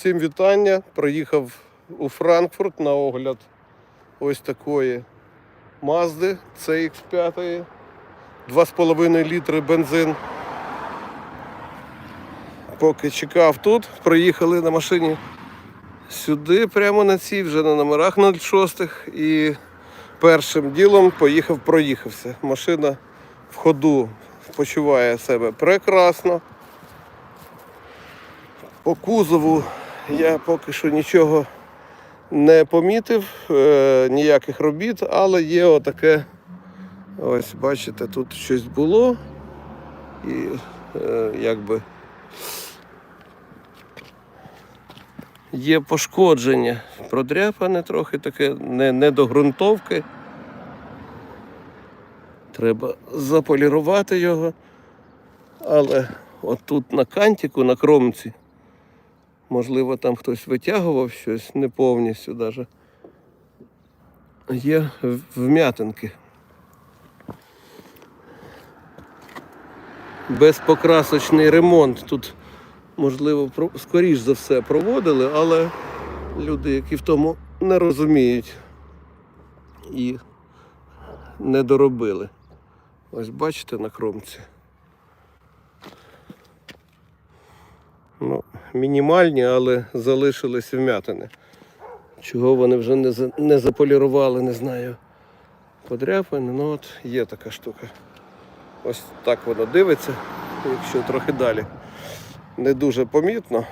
Всім вітання. Приїхав у Франкфурт на огляд ось такої Мазди CX5. 2,5 літри бензин. Поки чекав тут, приїхали на машині сюди, прямо на цій, вже на номерах 06 і першим ділом поїхав, проїхався. Машина в ходу почуває себе прекрасно. По кузову я поки що нічого не помітив, е, ніяких робіт, але є отаке, ось бачите, тут щось було і е, якби є пошкодження, продряпане трохи таке, не, не до ґрунтовки. Треба заполірувати його. Але отут на кантику, на кромці, можливо, там хтось витягував щось не повністю даже. Є вм'ятинки. Безпокрасочний ремонт. Тут, можливо, скоріш за все проводили, але люди, які в тому не розуміють і не доробили. Ось бачите на кромці. Ну, мінімальні, але залишились вмятини. Чого вони вже не, за- не заполірували, не знаю. Подряпини, ну от є така штука. Ось так воно дивиться, якщо трохи далі. Не дуже помітно.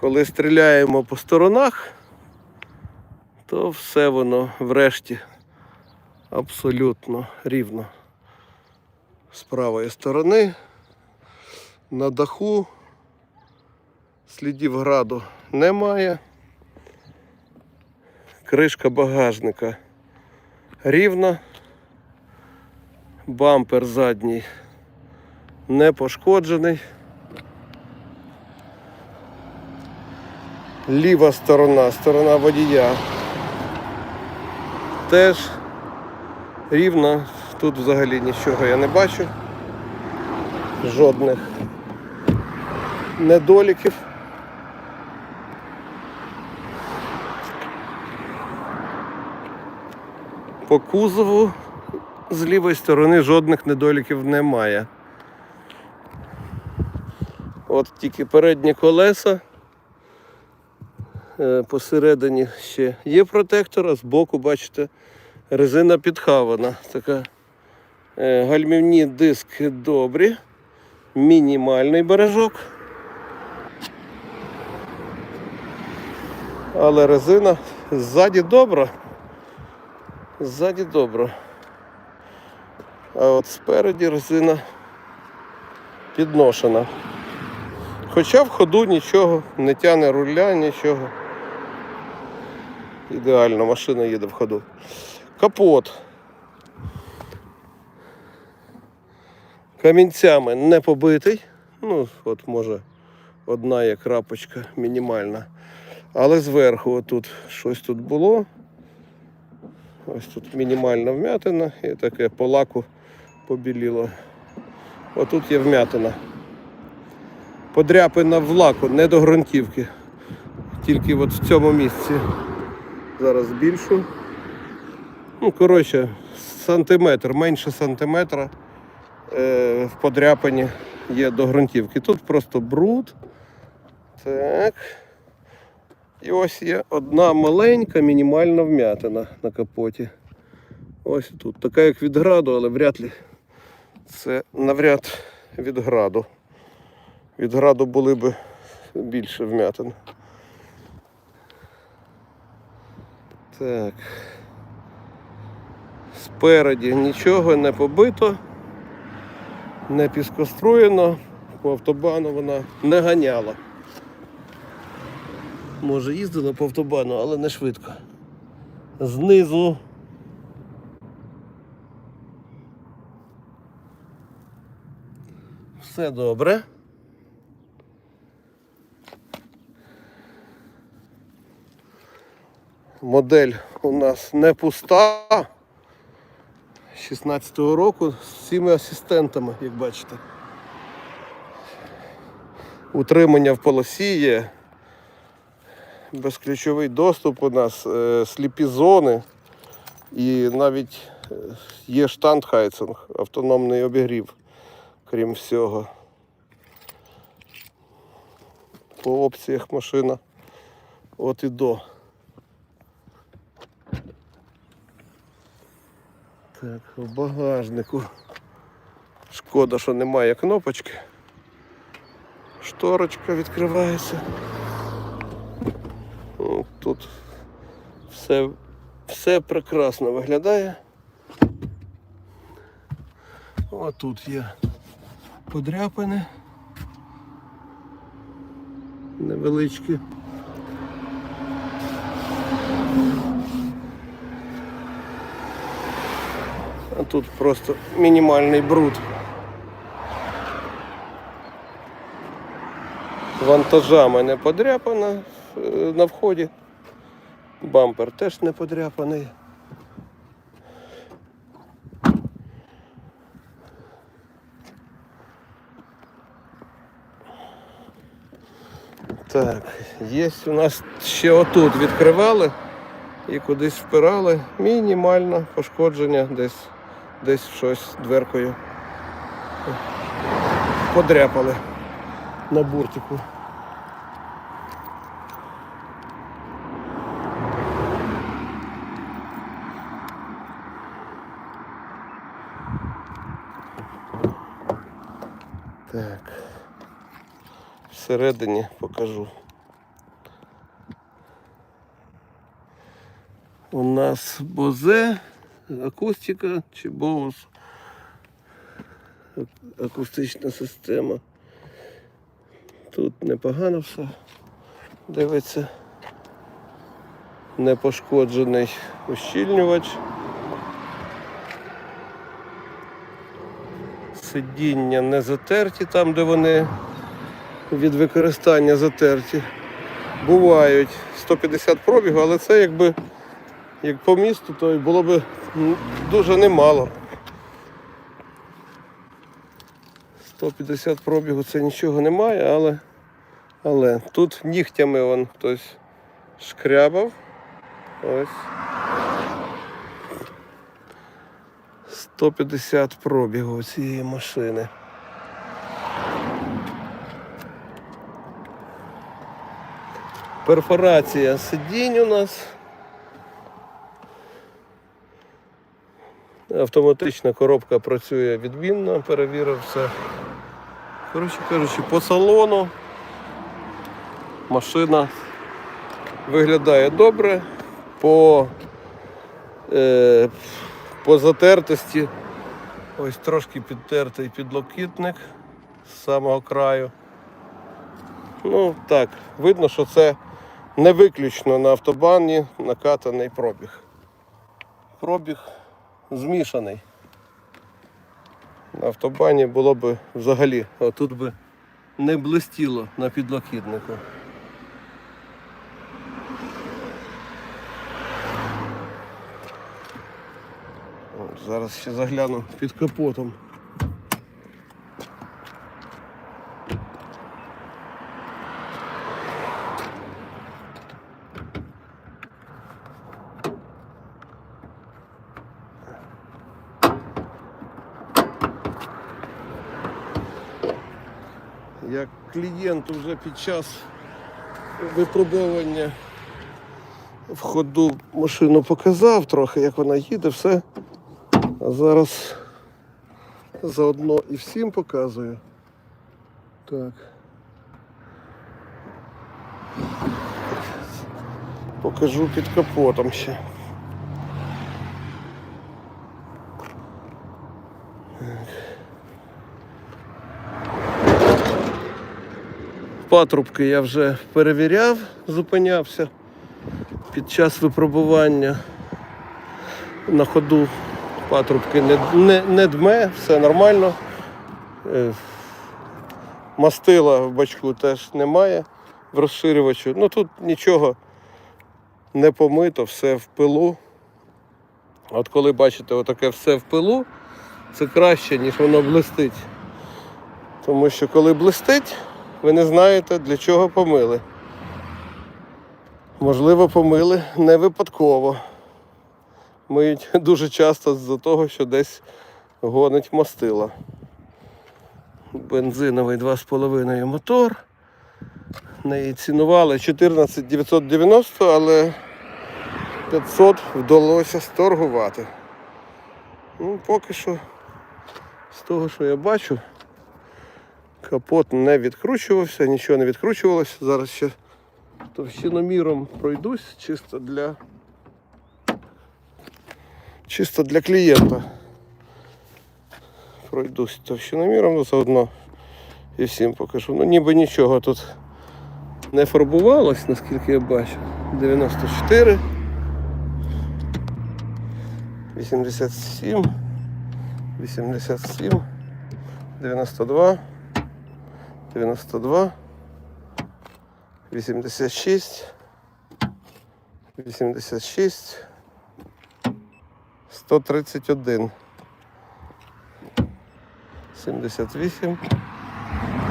Коли стріляємо по сторонах, то все воно врешті абсолютно рівно. З правої сторони, на даху слідів граду немає. Кришка багажника рівна. Бампер задній не пошкоджений. Ліва сторона, сторона водія теж рівна. Тут взагалі нічого я не бачу. Жодних недоліків. По кузову з лівої сторони жодних недоліків немає. От тільки передні колеса. Е, Посередині ще є протектор, а збоку, бачите, резина підхавана. Така е, гальмівні диски добрі, мінімальний бережок. Але резина ззаді добра. Ззаді добра. А от спереді резина підношена. Хоча в ходу нічого, не тяне руля, нічого. Ідеально, машина їде в ходу. Капот. Камінцями не побитий. Ну, от може одна є крапочка мінімальна. Але зверху отут щось тут було. Ось тут мінімальна вмятина і таке по лаку побіліло. Отут є вмятина. Подряпина в лаку, не до ґрунтівки. Тільки от в цьому місці. Зараз збільшу. Ну, коротше, сантиметр, менше сантиметра е, в подряпині є до ґрунтівки. Тут просто бруд. Так. І ось є одна маленька мінімальна вмятина на капоті. Ось тут. Така як від граду, але вряд ли це навряд від граду. Від граду були б більше вмятин. Так. Спереді нічого не побито, не піскоструєно, по автобану вона не ганяла. Може їздила по автобану, але не швидко. Знизу. Все добре. Модель у нас не пуста. 16-го року з всіма асистентами, як бачите. Утримання в полосі є, безключовий доступ у нас, е, сліпі зони і навіть е, є штандхайцинг, автономний обігрів, крім всього. По опціях машина от і до. Так, в багажнику. Шкода, що немає кнопочки. Шторочка відкривається. О, Тут все, все прекрасно виглядає. О, тут є подряпини. Невеличкі. А тут просто мінімальний бруд. Вантажами не подряпана е, на вході. Бампер теж не подряпаний. Так, є у нас ще отут відкривали і кудись впирали. Мінімально пошкодження десь, десь щось дверкою. Подряпали на буртику. Так. Всередині покажу. У нас бозе, акустика чи боус. Акустична система. Тут непогано все. Дивиться. Непошкоджений ущільнювач. Сидіння не затерті там, де вони від використання затерті. Бувають 150 пробігу, але це якби як по місту, то було б дуже немало. 150 пробігу це нічого немає, але, але тут нігтями вон хтось шкрябав. Ось. 150 пробігу цієї машини. Перфорація сидінь у нас. Автоматична коробка працює відмінно, перевірив все. Коротше кажучи, по салону машина виглядає добре, по, е, по затертості ось трошки підтертий підлокітник з самого краю. Ну так, видно, що це не виключно на автобані накатаний пробіг. Пробіг змішаний. На автобані було б взагалі, а тут би не блистіло на підлокітнику. Зараз ще загляну під капотом. Як клієнт вже під час випробовування в ходу машину показав трохи, як вона їде, все. А зараз заодно і всім показую. Так. Покажу під капотом ще. Патрубки я вже перевіряв, зупинявся під час випробування на ходу. Патрубки не, не, не дме, все нормально. Е, Мастила в бачку теж немає в розширювачу. Ну тут нічого не помито, все в пилу. От коли бачите отаке все в пилу, це краще, ніж воно блистить. Тому що коли блистить, ви не знаєте, для чого помили. Можливо, помили не випадково. Миють дуже часто з-за того, що десь гонить мастила. Бензиновий 2,5 мотор. Неї цінували 14 990, але 500 вдалося сторгувати. Ну, поки що, з того, що я бачу, капот не відкручувався, нічого не відкручувалося. Зараз ще товщиноміром пройдусь чисто для чисто для клієнта. Пройдусь товщиноміром, ну заодно і всім покажу. Ну ніби нічого тут не фарбувалось, наскільки я бачу. 94, 87, 87, 92, 92, 86, 86, 131, 78,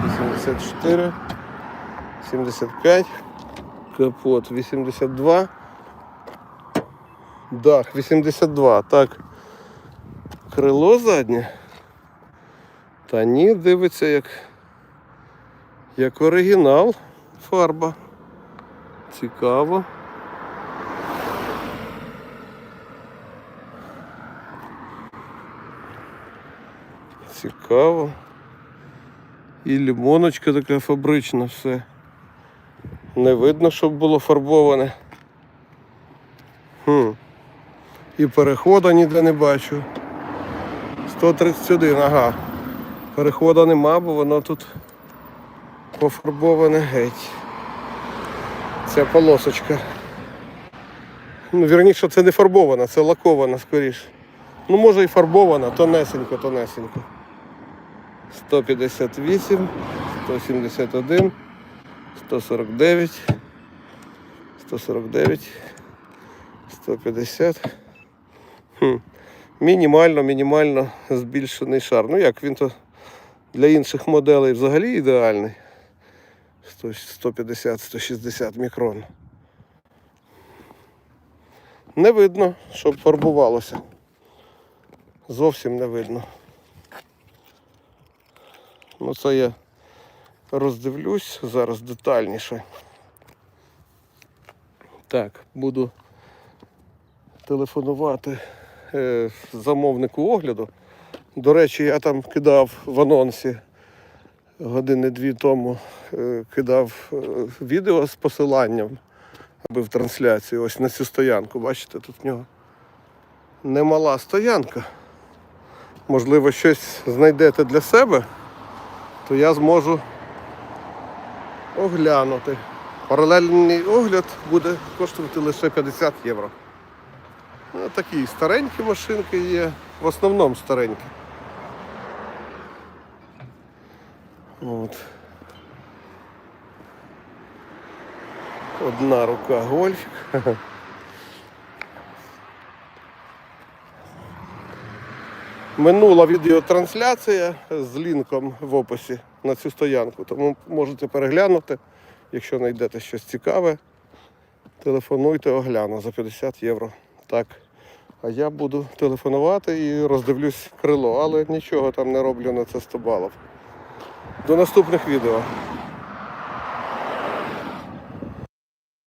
84, 75, капот. 82, дах. 82, так. Крило заднє. Та ні, дивиться як, як оригінал. Фарба. Цікаво. Цікаво. І лімоночка така фабрична все. Не видно, щоб було фарбоване. Хм. І переходу ніде не бачу. 131, ага. Переходу нема, бо воно тут пофарбоване геть. Ця полосочка. Ну, вірніше, це не фарбована, це лакована скоріше. Ну, може і фарбована, тонесенько, тонесенько. 158, 171, 149, 149, 150. Хм. Мінімально, мінімально збільшений шар. Ну як він то для інших моделей взагалі ідеальний. 150-160 мікрон. Не видно, щоб фарбувалося. Зовсім не видно. Ну це я роздивлюсь зараз детальніше. Так, буду телефонувати е, замовнику огляду. До речі, я там кидав в анонсі години-дві тому е, кидав е, відео з посиланням, аби в трансляцію ось на цю стоянку. Бачите, тут в нього немала стоянка. Можливо, щось знайдете для себе, то я зможу оглянути. Паралельний огляд буде коштувати лише 50 євро. Ну, такі старенькі машинки є, в основному старенькі. От. Одна рука гольфік. Минула відеотрансляція з лінком в описі на цю стоянку, тому можете переглянути, якщо знайдете щось цікаве. Телефонуйте, огляну за 50 євро. Так. А я буду телефонувати і роздивлюсь крило, але нічого там не роблю на це 100 балів. До наступних відео.